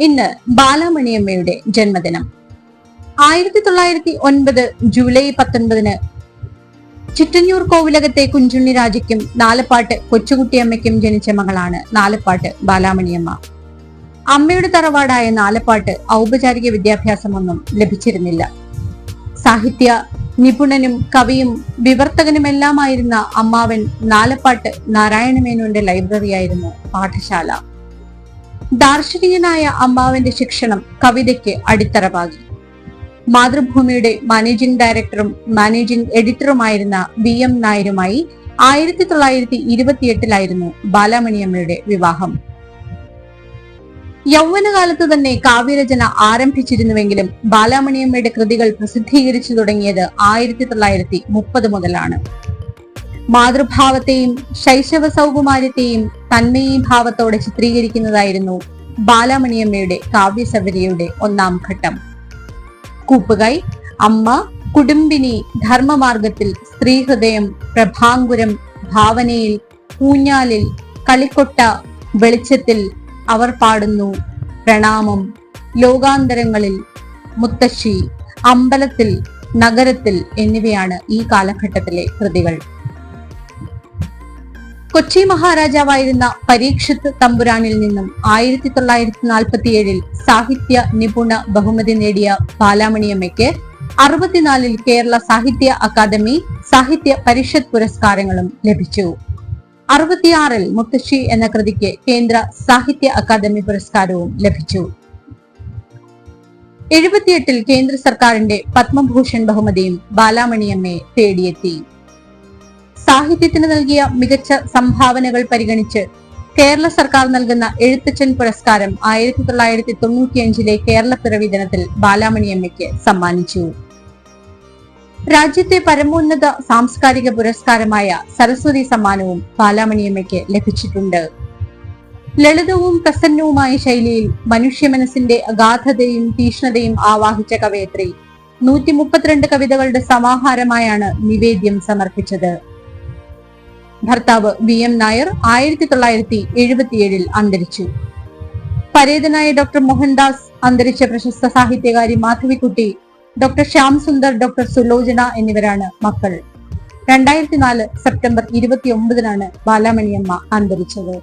ഇന്ന് ബാലാമണിയമ്മയുടെ ജന്മദിനം. ആയിരത്തി തൊള്ളായിരത്തി ഒൻപത് ജൂലൈ പത്തൊൻപതിന് ചിറ്റന്നൂർ കോവിലകത്തെ കുഞ്ചുണ്ണി രാജയ്ക്കും നാലപ്പാട്ട് കൊച്ചുകുട്ടിയമ്മയ്ക്കും ജനിച്ച മകളാണ് നാലപ്പാട്ട് ബാലാമണിയമ്മ. അമ്മയുടെ തറവാടായ നാലപ്പാട്ട് ഔപചാരിക വിദ്യാഭ്യാസമൊന്നും ലഭിച്ചിരുന്നില്ല. സാഹിത്യ നിപുണനും കവിയും വിവർത്തകനുമെല്ലാമായിരുന്ന അമ്മാവൻ നാലപ്പാട്ട് നാരായണമേനോന്റെ ലൈബ്രറിയായിരുന്നു പാഠശാല. ദാർശനികനായ അമ്മാവന്റെ ശിക്ഷണം കവിതയ്ക്ക് അടിത്തറവാകി. മാതൃഭൂമിയുടെ മാനേജിംഗ് ഡയറക്ടറും മാനേജിംഗ് എഡിറ്ററുമായിരുന്ന വി എം നായരുമായി ആയിരത്തി തൊള്ളായിരത്തി ഇരുപത്തിയെട്ടിലായിരുന്നു ബാലാമണിയമ്മയുടെ വിവാഹം. യൗവനകാലത്ത് തന്നെ കാവ്യരചന ആരംഭിച്ചിരുന്നുവെങ്കിലും ബാലാമണിയമ്മയുടെ കൃതികൾ പ്രസിദ്ധീകരിച്ചു തുടങ്ങിയത് ആയിരത്തി തൊള്ളായിരത്തി മുപ്പത് മുതലാണ്. മാതൃഭാവത്തെയും ശൈശവ സൗകുമാര്യത്തെയും തന്മയീ ഭാവത്തോടെ ചിത്രീകരിക്കുന്നതായിരുന്നു ബാലാമണിയമ്മയുടെ കാവ്യസവരിയുടെ ഒന്നാം ഘട്ടം. കൂപ്പുകൈ അമ്മ കുടുംബിനി ധർമ്മമാർഗത്തിൽ സ്ത്രീഹൃദയം പ്രഭാങ്കുരം ഭാവനയിൽ കൂഞ്ഞാലിൽ കളിക്കൊട്ട വെളിച്ചത്തിൽ അവർ പാടുന്നു. പ്രണാമം ലോകാന്തരങ്ങളിൽ മുത്തശ്ശി അമ്പലത്തിൽ നഗരത്തിൽ എന്നിവയാണ് ഈ കാലഘട്ടത്തിലെ കൃതികൾ. കൊച്ചി മഹാരാജാവായിരുന്ന പരീക്ഷിത് തമ്പുരാനിൽ നിന്നും ആയിരത്തി തൊള്ളായിരത്തി നാൽപ്പത്തിയേഴിൽ സാഹിത്യ നിപുണ ബഹുമതി നേടിയ ബാലാമണിയമ്മയ്ക്ക് അറുപത്തിനാലിൽ കേരള സാഹിത്യ അക്കാദമി സാഹിത്യ പരിഷത്ത് പുരസ്കാരങ്ങളും ലഭിച്ചു. അറുപത്തിയാറിൽ മുത്തശ്ശി എന്ന കൃതിക്ക് കേന്ദ്ര സാഹിത്യ അക്കാദമി പുരസ്കാരവും ലഭിച്ചു. എഴുപത്തിയെട്ടിൽ കേന്ദ്ര സർക്കാരിന്റെ പത്മഭൂഷൺ ബഹുമതിയും ബാലാമണിയമ്മയെ തേടിയെത്തി. സാഹിത്യത്തിന് നൽകിയ മികച്ച സംഭാവനകൾ പരിഗണിച്ച് കേരള സർക്കാർ നൽകുന്ന എഴുത്തച്ഛൻ പുരസ്കാരം ആയിരത്തി തൊള്ളായിരത്തി തൊണ്ണൂറ്റിയഞ്ചിലെ കേരള പിറവി ദിനത്തിൽ ബാലാമണിയമ്മയ്ക്ക് സമ്മാനിച്ചു. രാജ്യത്തെ പരമോന്നത സാംസ്കാരിക പുരസ്കാരമായ സരസ്വതി സമ്മാനവും ബാലാമണിയമ്മയ്ക്ക് ലഭിച്ചിട്ടുണ്ട്. ലളിതവും പ്രസന്നവുമായ ശൈലിയിൽ മനുഷ്യ മനസ്സിന്റെ അഗാധതയും തീഷ്ണതയും ആവാഹിച്ച കവയത്രി നൂറ്റി മുപ്പത്തിരണ്ട് കവിതകളുടെ സമാഹാരമായാണ് നിവേദ്യം സമർപ്പിച്ചത്. ഭർത്താവ് വി എം നായർ ആയിരത്തി തൊള്ളായിരത്തി എഴുപത്തിയേഴിൽ അന്തരിച്ചു. പരേതനായ ഡോക്ടർ മോഹൻദാസ് അന്തരിച്ച പ്രശസ്ത സാഹിത്യകാരി മാധവിക്കുട്ടി ഡോക്ടർ ശ്യാം സുന്ദർ ഡോക്ടർ സുലോചന എന്നിവരാണ് മക്കൾ. രണ്ടായിരത്തി നാല് സെപ്റ്റംബർ ഇരുപത്തി ഒമ്പതിനാണ് ബാലാമണിയമ്മ അന്തരിച്ചത്.